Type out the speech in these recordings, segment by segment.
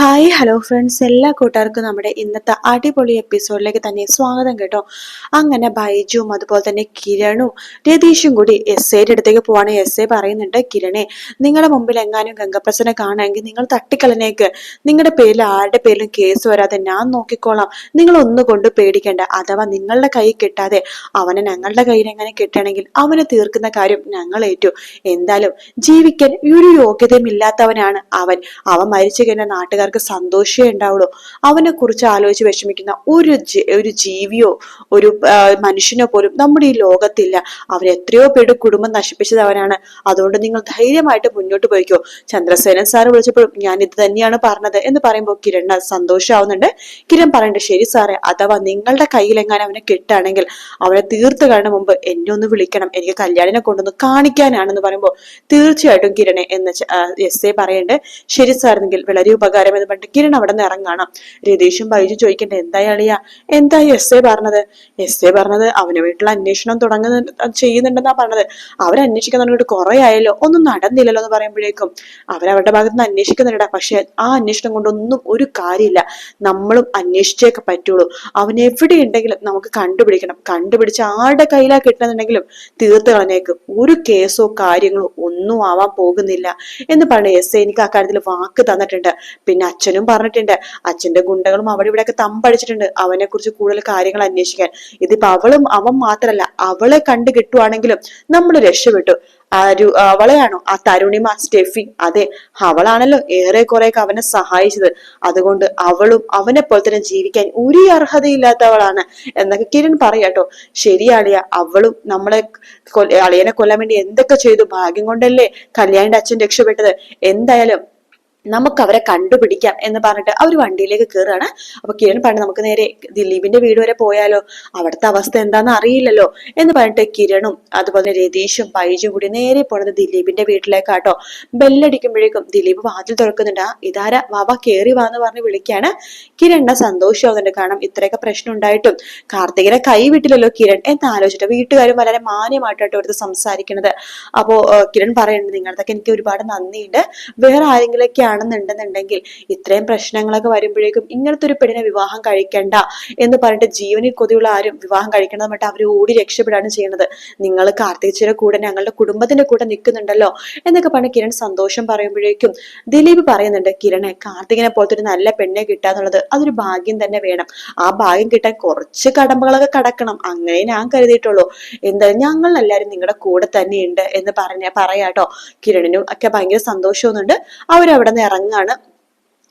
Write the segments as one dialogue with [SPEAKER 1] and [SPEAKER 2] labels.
[SPEAKER 1] Hi hello friends എല്ലാ കൂട്ടുകാർക്കും നമ്മുടെ ഇന്നത്തെ അടിപൊളി എപ്പിസോഡിലേക്ക് തന്നെ സ്വാഗതം കേട്ടോ. അങ്ങനെ ബൈജുവും അതുപോലെ തന്നെ കിരണും രതീഷും കൂടി എസ് ഐയുടെ അടുത്തേക്ക് പോവാണ്. എസ് ഐ പറയുന്നുണ്ട് കിരണേ നിങ്ങളുടെ മുമ്പിൽ എങ്ങാനും ഗംഗപ്രസനെ കാണുമെങ്കിൽ നിങ്ങൾ തട്ടിക്കളനേക്ക് നിങ്ങളുടെ പേരിൽ ആരുടെ പേരിലും കേസ് വരാതെ ഞാൻ നോക്കിക്കോളാം. നിങ്ങൾ ഒന്നുകൊണ്ട് പേടിക്കേണ്ട. അഥവാ നിങ്ങളുടെ കൈ കിട്ടാതെ അവനെ ഞങ്ങളുടെ കയ്യിൽ എങ്ങനെ കിട്ടണമെങ്കിൽ അവനെ തീർക്കുന്ന കാര്യം ഞങ്ങൾ ഏറ്റു. എന്തായാലും ജീവിക്കാൻ ഒരു യോഗ്യതയും ഇല്ലാത്തവനാണ് അവൻ. അവൻ മരിച്ചു കഴിഞ്ഞാൽ നാട്ടുകാർക്ക് സന്തോഷമേ ഉണ്ടാവുള്ളൂ. അവനെ കുറിച്ച് ആലോചിച്ച് വിഷമിക്കുന്ന ഒരു ഒരു ജീവിയോ ഒരു മനുഷ്യനോ പോലും നമ്മുടെ ഈ ലോകത്തില്ല. അവർ എത്രയോ പേരുടെ കുടുംബം നശിപ്പിച്ചത് അവനാണ് അതുകൊണ്ട് നിങ്ങൾ ധൈര്യമായിട്ട് മുന്നോട്ട് പോയിക്കോ. ചന്ദ്രസേനൻ സാറ് വിളിച്ചപ്പോഴും ഞാൻ ഇത് തന്നെയാണ് പറഞ്ഞത് എന്ന് പറയുമ്പോൾ കിരൺ സന്തോഷമാവുന്നുണ്ട് കിരൺ പറയണ്ട ശരി സാറേ അഥവാ നിങ്ങളുടെ കയ്യിലെങ്ങാനും അവനെ കിട്ടുകയാണെങ്കിൽ അവനെ തീർത്ത് കാണുന്ന മുമ്പ് എന്നെ ഒന്ന് വിളിക്കണം. എനിക്ക് കല്യാണിനെ കൊണ്ടൊന്ന് കാണിക്കാനാണെന്ന് പറയുമ്പോൾ തീർച്ചയായിട്ടും കിരണെ എന്ന് എസ് എ പറയണ്ട്. ശരി സാറെങ്കിൽ വളരെ ഉപകാരം എന്ന് പറഞ്ഞിട്ട് കിരൺ അവിടെ നിന്ന് ഇറങ്ങണം. രതീഷും ബൈജു ചോദിക്കണ്ടേ എന്തായി അളിയ? എന്താ എസ് എ പറഞ്ഞത്? എസ് എ പറഞ്ഞത് അവന് വീട്ടിൽ അന്വേഷണം തുടങ്ങുന്ന ചെയ്യുന്നുണ്ടെന്നാ പറഞ്ഞത്. അവരന്വേഷിക്കാൻ തുടങ്ങിയിട്ട് കുറെ ആയല്ലോ ഒന്നും നടന്നില്ലല്ലോ എന്ന് പറയുമ്പോഴേക്കും അവരവരുടെ ഭാഗത്ത് നിന്ന് അന്വേഷിക്കുന്നുണ്ടാ പക്ഷെ ആ അന്വേഷണം കൊണ്ടൊന്നും ഒരു കാര്യമില്ല. നമ്മളും അന്വേഷിച്ചേക്കെ പറ്റുള്ളൂ. അവൻ എവിടെ ഉണ്ടെങ്കിലും നമുക്ക് കണ്ടുപിടിക്കണം. കണ്ടുപിടിച്ച് ആരുടെ കയ്യിലാ കിട്ടണമെന്നുണ്ടെങ്കിലും തീർത്ത് കളഞ്ഞേക്കും. ഒരു കേസോ കാര്യങ്ങളോ ഒന്നും ആവാൻ പോകുന്നില്ല എന്ന് പറഞ്ഞ എസ് എനിക്ക് ആ കാര്യത്തിൽ വാക്ക് തന്നിട്ടുണ്ട്. പിന്നെ അച്ഛനും പറഞ്ഞിട്ടുണ്ട്. അച്ഛന്റെ ഗുണ്ടകളും അവിടെ ഇവിടെയൊക്കെ തമ്പടിച്ചിട്ടുണ്ട്. അവനെ കുറിച്ച് കൂടുതൽ കാര്യങ്ങൾ അന്വേഷിക്കാൻ. ഇതിപ്പോ അവളും അവൻ മാത്രല്ല അവളെ കണ്ടു കിട്ടുവാണെങ്കിലും നമ്മൾ രക്ഷപ്പെട്ടു. ആരു അവളെയാണോ? ആ തരുണിമ സ്റ്റെഫി. അതെ അവളാണല്ലോ ഏറെ കുറെയൊക്കെ അവനെ സഹായിച്ചത്. അതുകൊണ്ട് അവളും അവനെ പോലെ തന്നെ ജീവിക്കാൻ ഒരു അർഹതയില്ലാത്തവളാണ് എന്നൊക്കെ കിരൺ പറയാട്ടോ ശരിയാളിയ അവളും നമ്മളെ അളിയനെ കൊല്ലാൻ വേണ്ടി എന്തൊക്കെ ചെയ്തു? ഭാഗ്യം കൊണ്ടല്ലേ കല്യാണിന്റെ അച്ഛൻ രക്ഷപ്പെട്ടത്? എന്തായാലും നമുക്ക് അവരെ കണ്ടുപിടിക്കാം എന്ന് പറഞ്ഞിട്ട് അവർ വണ്ടിയിലേക്ക് കയറുകയാണ് അപ്പൊ കിരൺ പറഞ്ഞു നമുക്ക് നേരെ ദിലീപിന്റെ വീട് വരെ പോയാലോ? അവിടുത്തെ അവസ്ഥ എന്താണെന്ന് അറിയില്ലല്ലോ? എന്ന് പറഞ്ഞിട്ട് കിരണും അതുപോലെ രതീഷും പൈജും കൂടി നേരെ പോണത് ദിലീപിന്റെ വീട്ടിലേക്കാട്ടോ. ബെല്ലടിക്കുമ്പോഴേക്കും ദിലീപ് വാതിൽ തുറക്കുന്നുണ്ട്. ഇതാര? വാവ കേറി വാന്ന് പറഞ്ഞ് വിളിക്കാണ് കിരണിന്റെ സന്തോഷമാകുന്നുണ്ട് കാരണം ഇത്രയൊക്കെ പ്രശ്നം ഉണ്ടായിട്ടും കാർത്തികനെ കൈ വിട്ടില്ലല്ലോ കിരൺ. എന്ന് ആലോചിച്ചിട്ട് വീട്ടുകാരും വളരെ മാന്യമായിട്ടോ അടുത്ത് സംസാരിക്കുന്നത് അപ്പോ കിരൺ പറയുന്നുണ്ട് നിങ്ങളതൊക്കെ എനിക്ക് ഒരുപാട് നന്ദിയുണ്ട്. വേറെ ആരെങ്കിലൊക്കെ ആണെന്നുണ്ടെന്നുണ്ടെങ്കിൽ ഇത്രയും പ്രശ്നങ്ങളൊക്കെ വരുമ്പോഴേക്കും ഇങ്ങനത്തെ ഒരു പെണ്ണിനെ വിവാഹം കഴിക്കണ്ട എന്ന് പറഞ്ഞിട്ട് ജീവനിൽ കൊതിയുള്ള ആരും വിവാഹം കഴിക്കണം എന്ന് പറഞ്ഞിട്ട് അവർ ഓടി രക്ഷപ്പെടാണ് ചെയ്യുന്നത്. നിങ്ങൾ കാർത്തികച്ചിയുടെ കൂടെ ഞങ്ങളുടെ കുടുംബത്തിന്റെ കൂടെ നിൽക്കുന്നുണ്ടല്ലോ എന്നൊക്കെ പറഞ്ഞ് കിരൺ സന്തോഷം പറയുമ്പോഴേക്കും ദിലീപ് പറയുന്നുണ്ട് കിരണെ കാർത്തികനെ പോലത്തെ ഒരു നല്ല പെണ്ണെ കിട്ടാന്നുള്ളത് അതൊരു ഭാഗ്യം തന്നെ വേണം. ആ ഭാഗ്യം കിട്ടാൻ കുറച്ച് കടമ്പകളൊക്കെ കടക്കണം. അങ്ങനെ ഞാൻ കരുതിയിട്ടുള്ളൂ. എന്തായാലും ഞങ്ങൾ എല്ലാവരും നിങ്ങളുടെ കൂടെ തന്നെയുണ്ട് എന്ന് പറഞ്ഞ പറയാട്ടോ. കിരണിനും ഒക്കെ ഭയങ്കര സന്തോഷമൊന്നുണ്ട് അവരവിടെ ഇറങ്ങാണ്.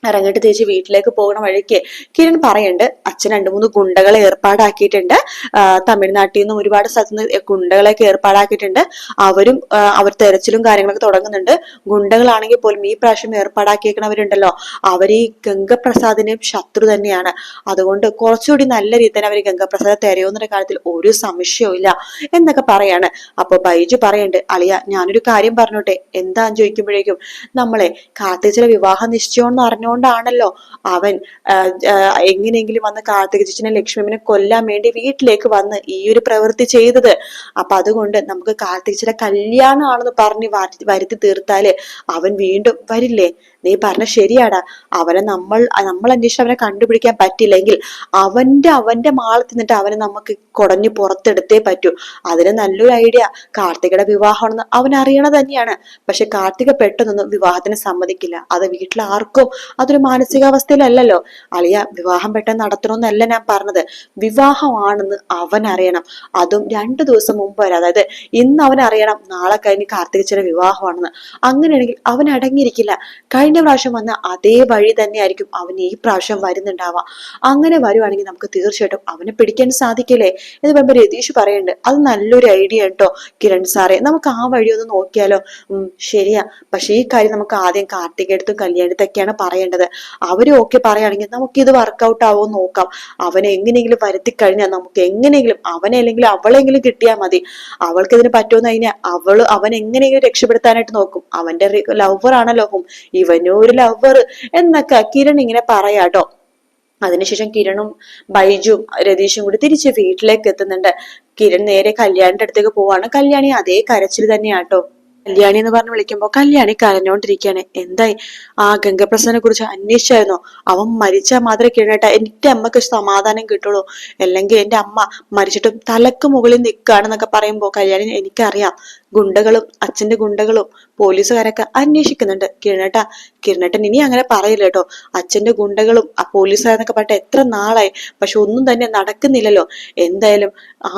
[SPEAKER 1] ഇറങ്ങിയിട്ട് തിരിച്ച് വീട്ടിലേക്ക് പോകുന്ന വഴിക്ക് കിരൺ പറയുന്നുണ്ട് അച്ഛൻ രണ്ട് മൂന്ന് ഗുണ്ടകളെ ഏർപ്പാടാക്കിയിട്ടുണ്ട്. തമിഴ്നാട്ടിൽ നിന്നും ഒരുപാട് സ്ഥലത്ത് നിന്ന് ഗുണ്ടകളെയൊക്കെ ഏർപ്പാടാക്കിയിട്ടുണ്ട്. അവരും അവർ തെരച്ചിലും കാര്യങ്ങളൊക്കെ തുടങ്ങുന്നുണ്ട്. ഗുണ്ടകളാണെങ്കിൽ പോലും ഈ പ്രാവശ്യം ഏർപ്പാടാക്കിയേക്കണവരുണ്ടല്ലോ. അവർ ഈ ഗംഗപ്രസാദിനെയും ശത്രു തന്നെയാണ്. അതുകൊണ്ട് കുറച്ചുകൂടി നല്ല രീതിയിൽ തന്നെ അവർ ഗംഗപ്രസാദ് തിരയുന്ന കാര്യത്തിൽ ഒരു സംശയവും ഇല്ല എന്നൊക്കെ പറയാണ്. അപ്പൊ ബൈജു പറയുന്നുണ്ട് അളിയ ഞാനൊരു കാര്യം പറഞ്ഞോട്ടെ. എന്താന്ന് ചോദിക്കുമ്പോഴേക്കും നമ്മളെ കാർത്തികച്ചിലെ വിവാഹ നിശ്ചയം എന്ന് അറിഞ്ഞുകൊണ്ടാണല്ലോ അവൻ എങ്ങനെയെങ്കിലും വന്ന് കാർത്തിക ചേച്ചിനെ ലക്ഷ്മിനെ കൊല്ലാൻ വേണ്ടി വീട്ടിലേക്ക് വന്ന് ഈ ഒരു പ്രവൃത്തി ചെയ്തത്. അപ്പൊ അതുകൊണ്ട് നമുക്ക് കാർത്തികച്ചിലെ കല്യാണമാണെന്ന് പറഞ്ഞ് വരുത്തി വരുത്തി തീർത്താൽ അവൻ വീണ്ടും വരില്ലേ? നീ പറഞ്ഞ ശരിയാടാ. അവനെ നമ്മൾ നമ്മൾ അന്വേഷിച്ച് അവനെ കണ്ടുപിടിക്കാൻ പറ്റില്ലെങ്കിൽ അവന്റെ അവന്റെ മാളത്തിൽ നിന്നിട്ട് അവനെ നമുക്ക് കുടഞ്ഞു പുറത്തെടുത്തേ പറ്റൂ. അതിന് നല്ലൊരു ഐഡിയ. കാർത്തികയുടെ വിവാഹമാണെന്ന് അവൻ അറിയണത് തന്നെയാണ്. പക്ഷെ കാർത്തിക പെട്ടെന്നൊന്നും വിവാഹത്തിന് സമ്മതിക്കില്ല. അത് വീട്ടിൽ ആർക്കും അതൊരു മാനസികാവസ്ഥയിലല്ലല്ലോ. അളിയ വിവാഹം പെട്ടെന്ന് നടത്തണമെന്നല്ല ഞാൻ പറഞ്ഞത്. വിവാഹമാണെന്ന് അവൻ അറിയണം. അതും രണ്ടു ദിവസം മുമ്പ് വരെ. അതായത് ഇന്ന് അവൻ അറിയണം നാളെ കഴിഞ്ഞ് കാർത്തികച്ചിയുടെ വിവാഹമാണെന്ന്. അങ്ങനെയാണെങ്കിൽ അവൻ അടങ്ങിയിരിക്കില്ല. പ്രാവശ്യം വന്ന അതേ വഴി തന്നെ ആയിരിക്കും അവൻ ഈ പ്രാവശ്യം വരുന്നുണ്ടാവാം അങ്ങനെ വരുവാണെങ്കിൽ നമുക്ക് തീർച്ചയായിട്ടും അവനെ പിടിക്കാൻ സാധിക്കില്ലേ? എന്ന് പറയുമ്പോൾ രതീഷ് പറയുന്നുണ്ട് അത് നല്ലൊരു ഐഡിയ കേട്ടോ കിരൺ സാറേ. നമുക്ക് ആ വഴി ഒന്ന് നോക്കിയാലോ? ശരിയാ. പക്ഷെ ഈ കാര്യം നമുക്ക് ആദ്യം കാർത്തികടുത്തും കല്യാണത്തൊക്കെയാണ് പറയേണ്ടത്. അവർ ഓക്കെ പറയുകയാണെങ്കിൽ നമുക്ക് ഇത് വർക്കൗട്ട് ആവോ നോക്കാം. അവനെ എങ്ങനെയെങ്കിലും വരുത്തി കഴിഞ്ഞാൽ നമുക്ക് എങ്ങനെയെങ്കിലും അവനെ അല്ലെങ്കിൽ അവളെങ്കിലും കിട്ടിയാൽ മതി. അവൾക്ക് ഇതിന് പറ്റുമെന്ന് കഴിഞ്ഞാൽ അവൾ അവൻ എങ്ങനെയെങ്കിലും രക്ഷപ്പെടുത്താനായിട്ട് നോക്കും. അവന്റെ ലവർ ആണല്ലോ ഹും ഇവനും ഒരു ലവർ എന്നൊക്കെ കിരൺ ഇങ്ങനെ പറയാട്ടോ. അതിനുശേഷം കിരണും ബൈജും രതീഷും കൂടി തിരിച്ച് വീട്ടിലേക്ക് എത്തുന്നുണ്ട്. കിരൺ നേരെ കല്യാണിന്റെ അടുത്തേക്ക് പോവാണ്. കല്യാണി അതേ കരച്ചിൽ തന്നെയാട്ടോ. കല്യാണി എന്ന് പറഞ്ഞ് വിളിക്കുമ്പോ കല്യാണി കരഞ്ഞോണ്ടിരിക്കുകയാണ്. എന്തായി? ആ ഗംഗപ്രസനെ കുറിച്ച് അന്വേഷിച്ചായിരുന്നോ? അവൻ മരിച്ചാൽ മാത്രമേ കിരണേട്ട എന്റെ അമ്മയ്ക്ക് സമാധാനം കിട്ടുള്ളൂ. അല്ലെങ്കിൽ എന്റെ അമ്മ മരിച്ചിട്ടും തലക്ക് മുകളിൽ നിൽക്കുകയാണെന്നൊക്കെ പറയുമ്പോ കല്യാണി എനിക്കറിയാം. ഗുണ്ടകളും അച്ഛന്റെ ഗുണ്ടകളും പോലീസുകാരൊക്കെ അന്വേഷിക്കുന്നുണ്ട്. കിരണട്ട കിരണേട്ടൻ ഇനി അങ്ങനെ പറയില്ല കേട്ടോ. അച്ഛന്റെ ഗുണ്ടകളും ആ പോലീസുകാരെന്നൊക്കെ പറഞ്ഞിട്ട് എത്ര നാളായി. പക്ഷെ ഒന്നും തന്നെ നടക്കുന്നില്ലല്ലോ. എന്തായാലും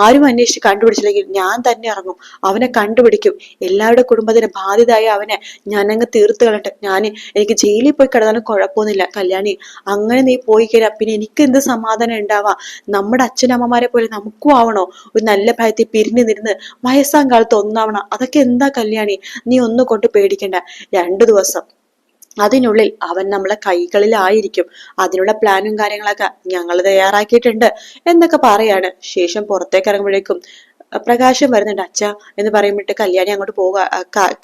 [SPEAKER 1] ആരും അന്വേഷിച്ച് കണ്ടുപിടിച്ചില്ലെങ്കിൽ ഞാൻ തന്നെ ഇറങ്ങും. അവനെ കണ്ടുപിടിക്കും. എല്ലാവരുടെ കുടുംബത്തിന് ബാധിതായ അവനെ ഞാൻ ഞാനങ്ങ് തീർത്ത് കളട്ടെ ഞാൻ എനിക്ക് ജയിലിൽ പോയി കിടന്നാലും കുഴപ്പമൊന്നുമില്ല. കല്യാണി അങ്ങനെ നീ പോയി കഴിഞ്ഞാൽ പിന്നെ എനിക്ക് എന്ത് സമാധാനം ഉണ്ടാവാ? നമ്മുടെ അച്ഛനമ്മമാരെ പോലെ നമുക്കും ആവണോ? ഒരു നല്ല ഭയത്തിൽ പിരിഞ്ഞു നിന്ന് വയസ്സാം കാലത്ത് ഒന്നാവണം. അതൊക്കെ എന്താ കല്യാണി? നീ ഒന്നും കൊണ്ട് പേടിക്കണ്ട. രണ്ടു ദിവസം. അതിനുള്ളിൽ അവൻ നമ്മളെ കൈകളിലായിരിക്കും. അതിനുള്ള പ്ലാനും കാര്യങ്ങളൊക്കെ ഞങ്ങൾ തയ്യാറാക്കിയിട്ടുണ്ട്. എന്നൊക്കെ പറയാണ്. ശേഷം പുറത്തേക്ക് ഇറങ്ങുമ്പോഴേക്കും പ്രകാശം വരുന്നുണ്ട് അച്ഛ എന്ന് പറയുമ്പോട്ട് കല്യാണി അങ്ങോട്ട് പോവുക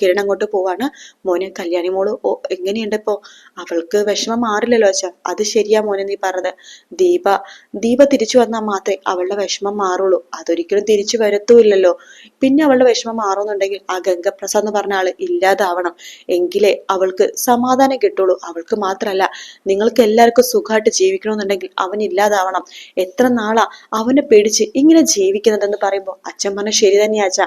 [SPEAKER 1] കിരൺ അങ്ങോട്ട് പോവാണ്. മോന് കല്യാണി മോൾ എങ്ങനെയുണ്ട് ഇപ്പോ? അവൾക്ക് വിഷമം മാറില്ലല്ലോ അച്ഛ. അത് ശരിയാ മോനെ നീ പറഞ്ഞത്. ദീപ ദീപ തിരിച്ചു വന്നാൽ മാത്രമേ അവളുടെ വിഷമം മാറുള്ളൂ. അതൊരിക്കലും തിരിച്ചു വരത്തുമില്ലല്ലോ. പിന്നെ അവളുടെ വിഷമം മാറുന്നുണ്ടെങ്കിൽ ആ ഗംഗപ്രസാദ് എന്ന് പറഞ്ഞ ആൾ ഇല്ലാതാവണം. എങ്കിലേ അവൾക്ക് സമാധാനം കിട്ടുള്ളൂ. അവൾക്ക് മാത്രമല്ല നിങ്ങൾക്ക് എല്ലാവർക്കും സുഖമായിട്ട് ജീവിക്കണമെന്നുണ്ടെങ്കിൽ അവൻ ഇല്ലാതാവണം. എത്ര നാളാ അവനെ പേടിച്ച് ഇങ്ങനെ ജീവിക്കുന്നതെന്ന് പറയുമ്പോൾ അച്ഛൻ പറഞ്ഞ ശരി തന്നെയാ അച്ഛ.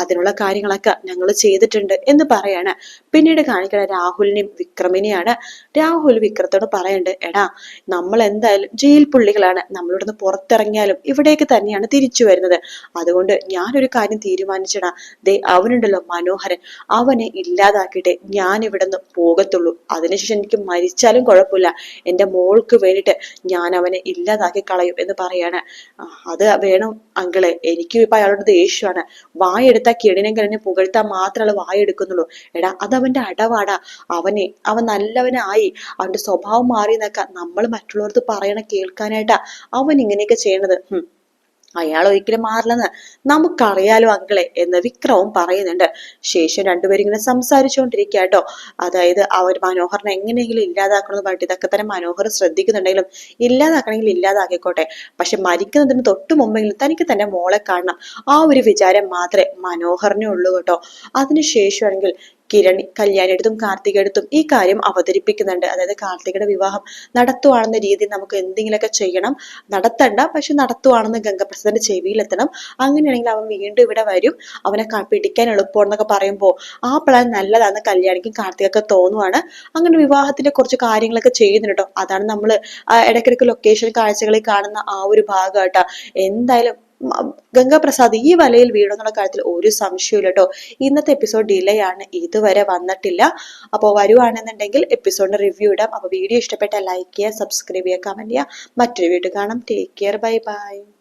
[SPEAKER 1] അതിനുള്ള കാര്യങ്ങളൊക്കെ ഞങ്ങൾ ചെയ്തിട്ടുണ്ട് എന്ന് പറയാണ്. പിന്നീട് കാണിക്കണ രാഹുലിനെയും വിക്രമിനെയാണ് രാഹുൽ വിക്രത്തോട് പറയണ്ട് എടാ നമ്മൾ എന്തായാലും ജയിൽ പുള്ളികളാണ്. നമ്മളിവിടുന്ന് പുറത്തിറങ്ങിയാലും ഇവിടേക്ക് തന്നെയാണ് തിരിച്ചു വരുന്നത്. അതുകൊണ്ട് ഞാനൊരു കാര്യം തീരുമാനിച്ചടാ. ദേ അവനുണ്ടല്ലോ മനോഹരൻ. അവനെ ഇല്ലാതാക്കിയിട്ട് ഞാൻ ഇവിടുന്ന് പോകത്തുള്ളൂ. അതിനുശേഷം എനിക്ക് മരിച്ചാലും കുഴപ്പമില്ല. എന്റെ മോൾക്ക് വേണ്ടിയിട്ട് ഞാൻ അവനെ ഇല്ലാതാക്കി കളയും എന്ന് പറയാണ്. അത് വേണം അങ്കിളെ എനിക്ക് ഇപ്പൊ അയാളോട് ദേഷ്യമാണ്. വായെടുത്താൽ കിണിനെ കിണിനെ പുകഴ്ത്താൻ മാത്രമേ വായെടുക്കുന്നുള്ളൂ. എടാ അതവന്റെ അടവാടാ. അവനെ അവൻ നല്ലവനായി. അവന്റെ സ്വഭാവം മാറി എന്നൊക്കെ നമ്മൾ മറ്റുള്ളവർക്ക് പറയണ കേൾക്കാനായിട്ടാ അവൻ ഇങ്ങനെയൊക്കെ ചെയ്യണത്. അയാൾ ഒരിക്കലും മാറില്ലെന്ന് നമുക്കറിയാലോ അങ്കിളെ എന്ന് വിക്രവും പറയുന്നുണ്ട്. ശേഷം രണ്ടുപേരും ഇങ്ങനെ സംസാരിച്ചുകൊണ്ടിരിക്കുക അതായത് അവർ മനോഹറിനെ എങ്ങനെയെങ്കിലും ഇല്ലാതാക്കണമെന്ന് പറഞ്ഞിട്ട് ഇതൊക്കെ തന്നെ മനോഹർ ശ്രദ്ധിക്കുന്നുണ്ടെങ്കിലും ഇല്ലാതാക്കണമെങ്കിൽ ഇല്ലാതാക്കിക്കോട്ടെ. പക്ഷെ മരിക്കുന്നതിന് തൊട്ട് മുമ്പെങ്കിലും തനിക്ക് തന്നെ മോളെ കാണണം. ആ ഒരു വിചാരം മാത്രമേ മനോഹറിനെ ഉള്ളൂ കേട്ടോ അതിനുശേഷമാണെങ്കിൽ കിരൺ കല്യാണിയെടുത്തും കാർത്തികയെടുത്തും ഈ കാര്യം അവതരിപ്പിക്കുന്നുണ്ട്. അതായത് കാർത്തികയുടെ വിവാഹം നടത്തുവാണെന്ന രീതിയിൽ നമുക്ക് എന്തെങ്കിലുമൊക്കെ ചെയ്യണം. നടത്തണ്ട പക്ഷെ നടത്തുവാണെന്ന് ഗംഗപ്രസാദിന്റെ ചെവിയിലെത്തണം. അങ്ങനെയാണെങ്കിൽ അവൻ വീണ്ടും ഇവിടെ വരും. അവനെ പിടിക്കാൻ എളുപ്പമാണെന്നൊക്കെ പറയുമ്പോൾ ആ പ്ലാൻ നല്ലതാണ് കല്യാണിക്കും കാർത്തികൊക്കെ തോന്നുവാണ്. അങ്ങനെ വിവാഹത്തിന്റെ കുറച്ച് കാര്യങ്ങളൊക്കെ ചെയ്യുന്നുണ്ട് അതാണ് നമ്മൾ ഇടയ്ക്കിടയ്ക്ക് ലൊക്കേഷൻ കാഴ്ചകളിൽ കാണുന്ന ആ ഒരു ഭാഗം ഭാഗമായിട്ടാ എന്തായാലും ഗംഗാപ്രസാദ് ഈ വലയിൽ വീഴുന്നുള്ള കാര്യത്തിൽ ഒരു സംശയവും കേട്ടോ. ഇന്നത്തെ എപ്പിസോഡ് ഡിലേ ആണ്. ഇതുവരെ വന്നിട്ടില്ല. അപ്പോൾ വരുവാണെന്നുണ്ടെങ്കിൽ എപ്പിസോഡിന് റിവ്യൂ ഇടാം. അപ്പോൾ വീഡിയോ ഇഷ്ടപ്പെട്ടാൽ ലൈക്ക് ചെയ്യുക സബ്സ്ക്രൈബ് ചെയ്യുക കമന്റ് ചെയ്യുക. മറ്റൊരു വീഡിയോ കാണാം. Take care bye bye